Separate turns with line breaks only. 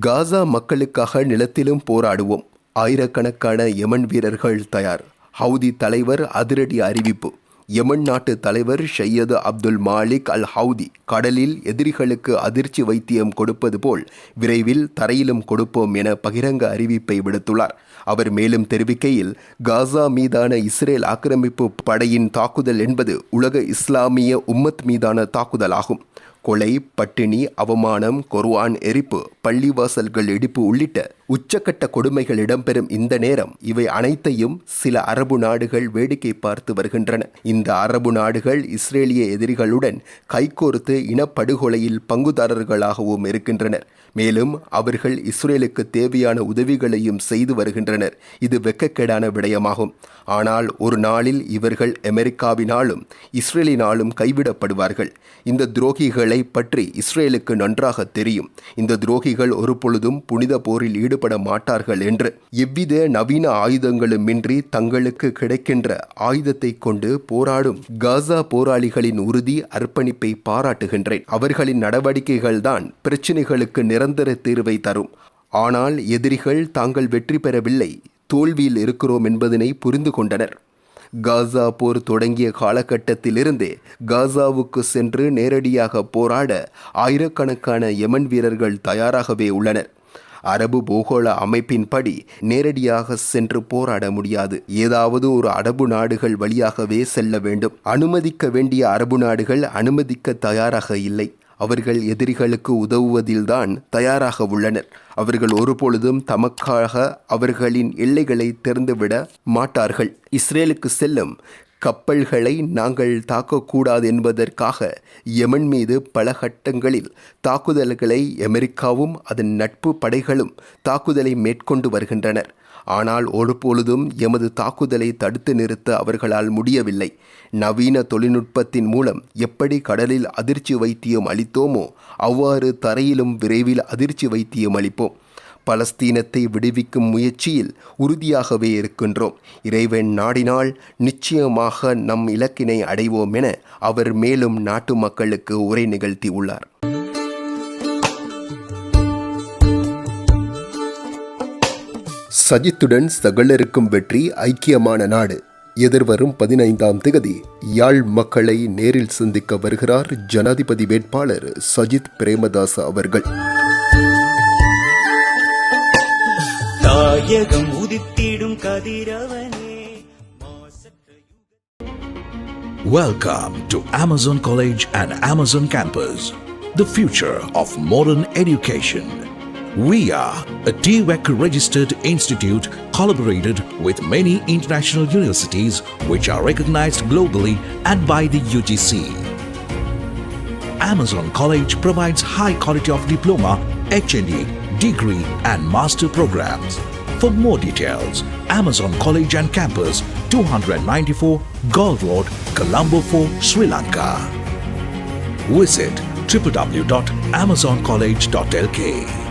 காசா மக்களுக்காக நிலத்திலும் போராடுவோம் ஆயிரக்கணக்கான யமன் வீரர்கள் தயார். ஹவுதி தலைவர் அதிரடி அறிவிப்பு. யமன் நாட்டு தலைவர் Sayyid Abdul Malik al Houthi கடலில் எதிரிகளுக்கு அதிர்ச்சி வைத்தியம் கொடுப்பது போல் விரைவில் தரையிலும் கொடுப்போம் என பகிரங்க அறிவிப்பை விடுத்துள்ளார். அவர் மேலும் தெரிவிக்கையில் காசா மீதான இஸ்ரேல் ஆக்கிரமிப்பு படையின் தாக்குதல் என்பது உலக இஸ்லாமிய உம்மத் மீதான தாக்குதலாகும். கொலை பட்டினி அவமானம் கொர்வான் எரிப்பு பள்ளிவாசல்கள் இடிப்பு உள்ளிட்ட உச்சக்கட்ட கொடுமைகள் இடம்பெறும் இந்த நேரம் இவை அனைத்தையும் சில அரபு நாடுகள் வேடிக்கை பார்த்து வருகின்றன. இந்த அரபு நாடுகள் இஸ்ரேலிய எதிரிகளுடன் கைகோர்த்து இனப்படுகொலையில் பங்குதாரர்களாகவும் இருக்கின்றனர். மேலும் அவர்கள் இஸ்ரேலுக்கு தேவையான உதவிகளையும் செய்து வருகின்றனர். இது வெக்கக்கேடான விடயமாகும். ஆனால் ஒரு நாளில் இவர்கள் அமெரிக்காவினாலும் இஸ்ரேலினாலும் கைவிடப்படுவார்கள். இந்த துரோகிகளை பற்றி இஸ்ரேலுக்கு நன்றாக தெரியும். இந்த துரோகிகள் ஒரு பொழுதும் புனித போரில் ஈடுபட மாட்டார்கள் என்று. எவ்வித நவீன ஆயுதங்களுமின்றி தங்களுக்கு கிடைக்கின்ற ஆயுதத்தை கொண்டு போராடும் காசா போராளிகளின் உறுதி அர்ப்பணிப்பை பாராட்டுகின்றேன். அவர்களின் நடவடிக்கைகள்தான் பிரச்சினைகளுக்கு நிரந்தர தீர்வை தரும். ஆனால் எதிரிகள் தாங்கள் வெற்றி பெறவில்லை. தோல்வியில் இருக்கிறோம் என்பதனை புரிந்து கொண்டனர். காசா போர் தொடங்கிய காலகட்டத்திலிருந்தே காசாவுக்கு சென்று நேரடியாக போராட ஆயிரக்கணக்கான யமன் வீரர்கள் தயாராகவே உள்ளனர். அரபு பூகோள அமைப்பின்படி நேரடியாக சென்று போராட முடியாது. ஏதாவது ஒரு அரபு நாடுகள் வழியாகவே செல்ல வேண்டும். அனுமதிக்க வேண்டிய அரபு நாடுகள் அனுமதிக்க தயாராக இல்லை. அவர்கள் எதிரிகளுக்கு உதவுவதில்தான் தயாராக உள்ளனர். அவர்கள் ஒருபொழுதும் தமக்காக அவர்களின் எல்லைகளை திறந்துவிட மாட்டார்கள். இஸ்ரேலுக்கு செல்லும் கப்பல்களை நாங்கள் தாக்கக்கூடாது என்பதற்காக யமன் மீது பல கட்டங்களில் தாக்குதல்களை அமெரிக்காவும் அதன் நட்பு படைகளும் தாக்குதலை மேற்கொண்டு வருகின்றனர். ஆனால் ஒருபொழுதும் எமது தாக்குதலை தடுத்து நிறுத்த அவர்களால் முடியவில்லை. நவீன தொழில்நுட்பத்தின் மூலம் எப்படி கடலில் அதிர்ச்சி வைத்தியம் அளித்தோமோ அவ்வாறு தரையிலும் விரைவில் அதிர்ச்சி வைத்தியம் அளிப்போம். பலஸ்தீனத்தை விடுவிக்கும் முயற்சியில் உறுதியாகவே இருக்கின்றோம். இறைவன் நாடினால் நிச்சயமாக நம் இலக்கினை அடைவோம் என அவர் மேலும் நாட்டு மக்களுக்கு உரை நிகழ்த்தியுள்ளார் சஜித்துடன் சகலருக்கும் வெற்றி ஐக்கியமான நாடு. எதிர்வரும் பதினைந்தாம் திகதி யாழ் மக்களை நேரில் சந்திக்க வருகிறார் ஜனாதிபதி வேட்பாளர் சஜித் பிரேமதாஸ் அவர்கள்.
தாயகம் உதித்திடும் கதிரவனே
Welcome to Amazon College and Amazon Campus, the future of modern education. We are a TWEC registered institute collaborated with many international universities which are recognized globally and by the UGC. Amazon College provides high quality of diploma, HND, degree and master programs. For more details, Amazon College and Campus, 294 Gold Road, Colombo 4, Sri Lanka. Visit www.amazoncollege.lk.